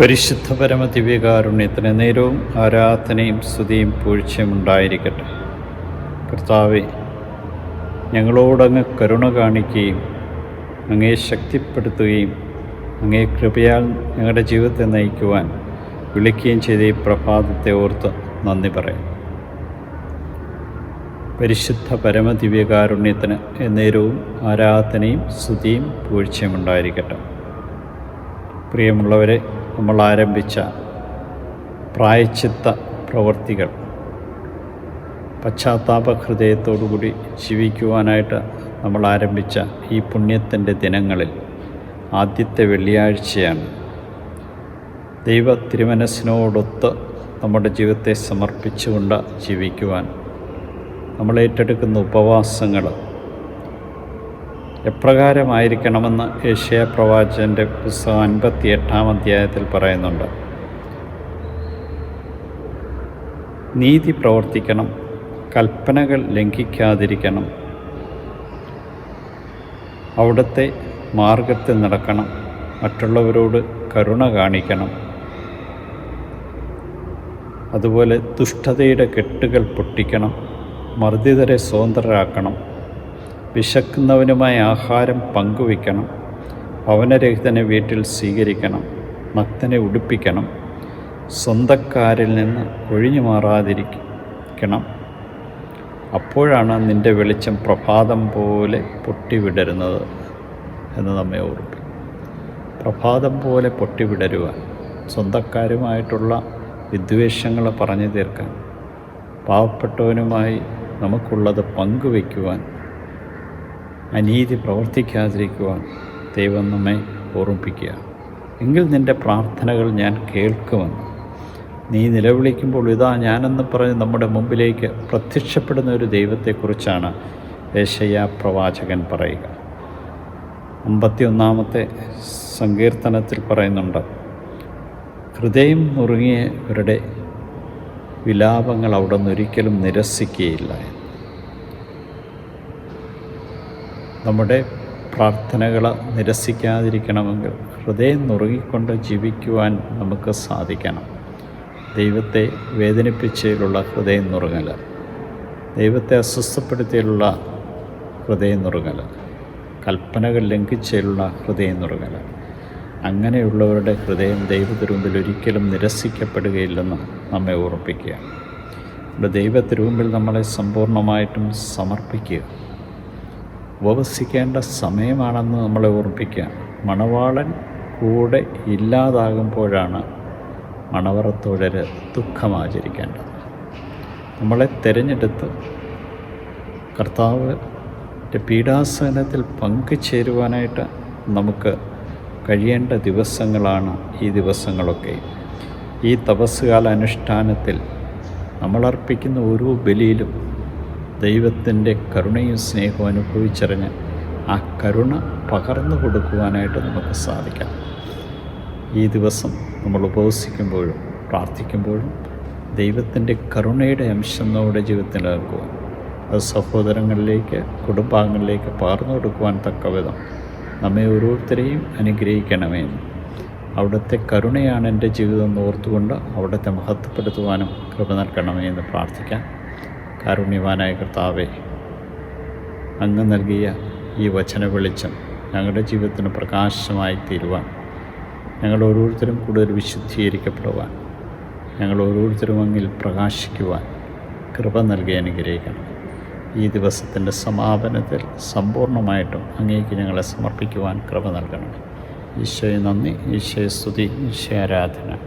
പരിശുദ്ധ പരമ ദിവ്യകാരുണ്യത്തിന് നേരവും ആരാധനയും സ്തുതിയും പൂഴ്ചയും ഉണ്ടായിരിക്കട്ടെ. കർത്താവെ ഞങ്ങളോടങ്ങ് കരുണ കാണിക്കുകയും അങ്ങേ ശക്തിപ്പെടുത്തുകയും അങ്ങേ കൃപയാൽ ഞങ്ങളുടെ ജീവിതത്തെ നയിക്കുവാൻ വിളിക്കുകയും ചെയ്ത ഈ പ്രഭാതത്തെ ഓർത്ത് നന്ദി പറയാം. പരിശുദ്ധ പരമ ദിവ്യകാരുണ്യത്തിന് ആരാധനയും സ്തുതിയും പൂഴ്ചയും ഉണ്ടായിരിക്കട്ടെ. പ്രിയമുള്ളവരെ നമ്മൾ ആരംഭിച്ച പ്രായച്ചിത്ത പ്രവർത്തികൾ പശ്ചാത്താപ ഹൃദയത്തോടുകൂടി ജീവിക്കുവാനായിട്ട് നമ്മൾ ആരംഭിച്ച ഈ പുണ്യത്തിന്റെ ദിനങ്ങളിൽ ആദ്യത്തെ വെള്ളിയാഴ്ചയാണ്. ദൈവ തിരുമനസ്സിനോടൊത്ത് നമ്മുടെ ജീവിതത്തെ സമർപ്പിച്ചുകൊണ്ട് ജീവിക്കുവാൻ നമ്മൾ ഏറ്റെടുക്കുന്ന ഉപവാസങ്ങൾ എപ്രകാരമായിരിക്കണമെന്ന് ഏഷ്യ പ്രവാചകന്റെ പുസ്തകം അൻപത്തി എട്ടാം അധ്യായത്തിൽ പറയുന്നുണ്ട്. നീതി പ്രവർത്തിക്കണം കൽപ്പനകൾ ലംഘിക്കാതിരിക്കണം അവിടുത്തെ മാർഗത്തിൽ നടക്കണം മറ്റുള്ളവരോട് കരുണ കാണിക്കണം. അതുപോലെ ദുഷ്ടതയുടെ കെട്ടുകൾ പൊട്ടിക്കണം മർദ്ദിതരെ സ്വതന്ത്രരാക്കണം. വിശക്കുന്നവനുമായ ആഹാരം പങ്കുവയ്ക്കണം. ഭവനരഹിതനെ വീട്ടിൽ സ്വീകരിക്കണം. നക്തനെ ഉടുപ്പിക്കണം. സ്വന്തക്കാരിൽ നിന്ന് ഒഴിഞ്ഞു മാറാതിരിക്കണം. അപ്പോഴാണ് നിന്റെ വെളിച്ചം പ്രഭാതം പോലെ പൊട്ടിവിടരുന്നത് എന്ന് നമ്മെ ഓർപ്പിക്കും. പ്രഭാതം പോലെ പൊട്ടിവിടരുവാൻ സ്വന്തക്കാരുമായിട്ടുള്ള വിദ്വേഷങ്ങൾ പറഞ്ഞു തീർക്കാൻ പാവപ്പെട്ടവനുമായി നമുക്കുള്ളത് പങ്കുവയ്ക്കുവാൻ അനീതി പ്രവർത്തിക്കാതിരിക്കുവാൻ ദൈവം നമ്മെ ഓർമ്മിപ്പിക്കുക. എങ്കിൽ നിന്റെ പ്രാർത്ഥനകൾ ഞാൻ കേൾക്കുമെന്ന്. നീ നിലവിളിക്കുമ്പോൾ ഇതാ ഞാനെന്ന് പറഞ്ഞ് നമ്മുടെ മുമ്പിലേക്ക് പ്രത്യക്ഷപ്പെടുന്ന ഒരു ദൈവത്തെക്കുറിച്ചാണ് യേശയ്യ പ്രവാചകൻ പറയുക. അമ്പത്തിയൊന്നാമത്തെ സങ്കീർത്തനത്തിൽ പറയുന്നുണ്ട് ഹൃദയം മുറുങ്ങിയവരുടെ വിലാപങ്ങൾ അവിടെ നിന്നൊരിക്കലും നിരസിക്കുകയില്ല എന്ന് നമ്മുടെ പ്രാർത്ഥനകൾ നിരസിക്കാതിരിക്കണമെങ്കിൽ ഹൃദയം നുറുകിക്കൊണ്ട് ജീവിക്കുവാൻ നമുക്ക് സാധിക്കണം. ദൈവത്തെ വേദനിപ്പിച്ചതിലുള്ള ഹൃദയം നുറുങ്ങൽ ദൈവത്തെ അസ്വസ്ഥപ്പെടുത്തിയുള്ള ഹൃദയം നുറുങ്ങൽ കൽപ്പനകൾ ലംഘിച്ചതിലുള്ള ഹൃദയം നുറുങ്ങൽ. അങ്ങനെയുള്ളവരുടെ ഹൃദയം ദൈവത്തിരുമ്പിൽ ഒരിക്കലും നിരസിക്കപ്പെടുകയില്ലെന്ന് നമ്മെ ഓർപ്പിക്കുക. നമ്മുടെ ദൈവത്തിരുമ്പിൽ നമ്മളെ സമ്പൂർണമായിട്ടും സമർപ്പിക്കുക. ഉപവസിക്കേണ്ട സമയമാണെന്ന് നമ്മളെ ഓർപ്പിക്കുക. മണവാളൻ കൂടെ ഇല്ലാതാകുമ്പോഴാണ് മണവറത്തോഴർ ദുഃഖമാചരിക്കേണ്ടത്. നമ്മളെ തിരഞ്ഞെടുത്ത് കർത്താവ് പീഡാസനത്തിൽ പങ്കുചേരുവാനായിട്ട് നമുക്ക് കഴിയേണ്ട ദിവസങ്ങളാണ് ഈ ദിവസങ്ങളൊക്കെ. ഈ തപസ്സുകാല അനുഷ്ഠാനത്തിൽ നമ്മളർപ്പിക്കുന്ന ഓരോ ബലിയിലും ദൈവത്തിന്റെ കരുണയും സ്നേഹവും അനുഭവിച്ചറിഞ്ഞ് ആ കരുണ പകർന്നു കൊടുക്കുവാനായിട്ട് നമുക്ക് സാധിക്കാം. ഈ ദിവസം നമ്മൾ ഉപവസിക്കുമ്പോഴും പ്രാർത്ഥിക്കുമ്പോഴും ദൈവത്തിന്റെ കരുണയുടെ അംശം നമ്മുടെ ജീവിതത്തിൽ നിലനിൽക്കുവാൻ അത് സഹോദരങ്ങളിലേക്ക് കുടുംബാംഗങ്ങളിലേക്ക് പകർന്നു കൊടുക്കുവാൻ തക്ക വിധം നമ്മെ ഓരോരുത്തരെയും അനുഗ്രഹിക്കണമേ അവിടുത്തെ കരുണയാണ് എന്റെ ജീവിതം ഓർത്തുകൊണ്ട് അവിടുത്തെ മഹത്വപ്പെടുത്തുവാനും കൃപ നൽകണമേ എന്ന് പ്രാർത്ഥിക്കാം. കാരുണ്യവാനായ കർത്താവെ അങ്ങ് നൽകിയ ഈ വചന വെളിച്ചം ഞങ്ങളുടെ ജീവിതത്തിന് പ്രകാശമായി തീരുവാൻ ഞങ്ങൾ ഓരോരുത്തരും കൂടുതൽ വിശുദ്ധീകരിക്കപ്പെടുവാൻ ഞങ്ങൾ ഓരോരുത്തരും അങ്ങിൽ പ്രകാശിക്കുവാൻ കൃപ നൽകി അനുഗ്രഹിക്കണം. ഈ ദിവസത്തിന്റെ സമാപനത്തിൽ സമ്പൂർണമായിട്ടും അങ്ങേക്ക് ഞങ്ങളെ സമർപ്പിക്കുവാൻ കൃപ നൽകണം. ഈശോയെ നന്ദി ഈശോയെ സ്തുതി ഈശോ ആരാധന.